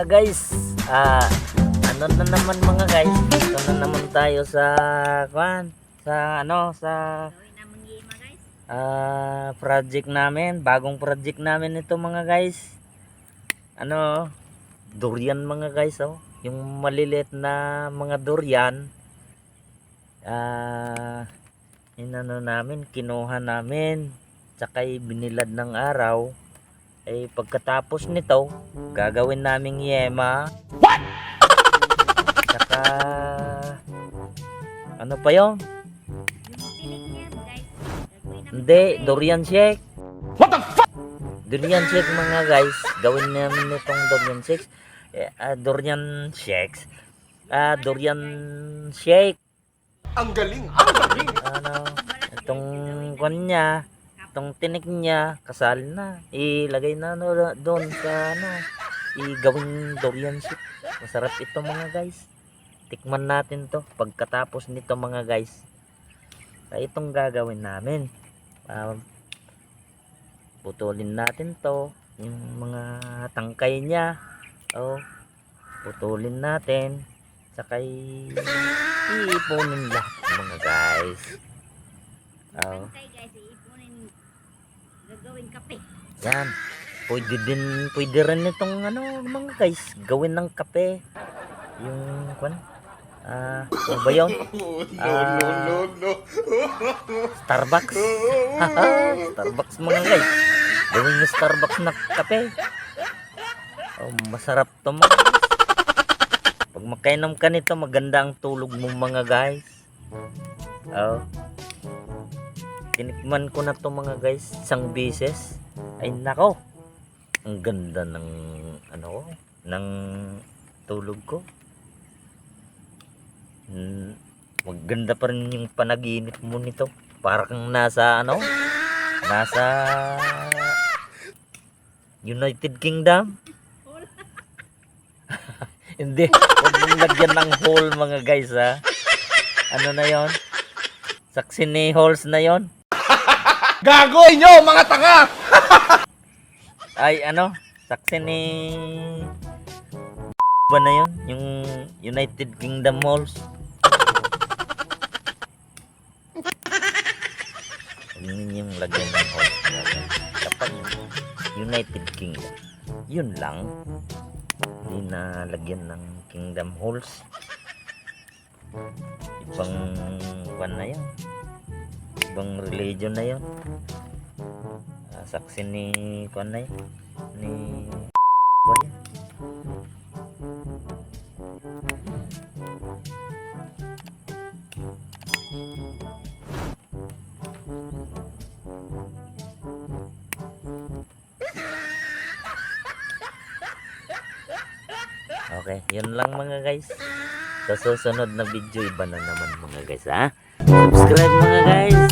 mga guys. Ah, ano na naman mga guys? Ito na naman tayo sa kwan, sa ano, sa ah project namin, bagong project namin ito mga guys. Ano, durian mga guys oh. Yung maliliit na mga durian. Ah, inano namin, kinuha namin. Tsaka'y binilad ng araw. Eh pagkatapos nito, gagawin naming yema. What? Tsaka ano pa 'yon? Hindi, durian shake. What the fuck? Durian shake mga guys. Gawin namin itong durian shakes. Eh, ah, durian shakes. Ah, durian shake. Ang galing! Ang galing! Ano, itong kwan niya, itong tinik niya, kasal na. Ilagay na no, doon sa ano, igawin durian shake. Masarap ito mga guys. Tikman natin to pagkatapos nito mga guys. Kaya itong gagawin namin. Ah, putulin natin to yung mga tangkay niya oh putulin natin sakay iipunin lahat mga guys oh Pantay guys, Gagawin kape. yan. Pwede din pwede rin itong ano mga guys gawin ng kape. Yung kwan? Ah ano ba yun? Oh, no, Ah. no, no, no. Starbucks. Starbucks mga guys. Gawin yung Starbucks na kape. Oh, masarap to mga guys. Pag makainom ka nito maganda ang tulog mo mga guys. Oh tinikman ko na to mga guys isang beses. Ay nako. Ang ganda ng ano ng tulog ko. Hmm, maganda pa rin yung panaginip mo nito. Para kang nasa ano? Nasa United Kingdom? Hindi. Huwag mong lagyan ng hole mga guys ha? Ano na yon? Saksi ni holes na yon Gago inyo, mga tanga! ay ano? Saksi ni ba na yon yung United Kingdom holes Huwag ninyong lagyan ng mga guys. kapag United Kingdom. Yun lang. Hindi na lagyan ng kingdom holes ibang kwan na yan ibang religion na yan Ah, saksi ni kwan na yan ni ba yan Okay, yun lang mga guys. Sa susunod na video, iba na naman mga guys ha. Subscribe mga guys.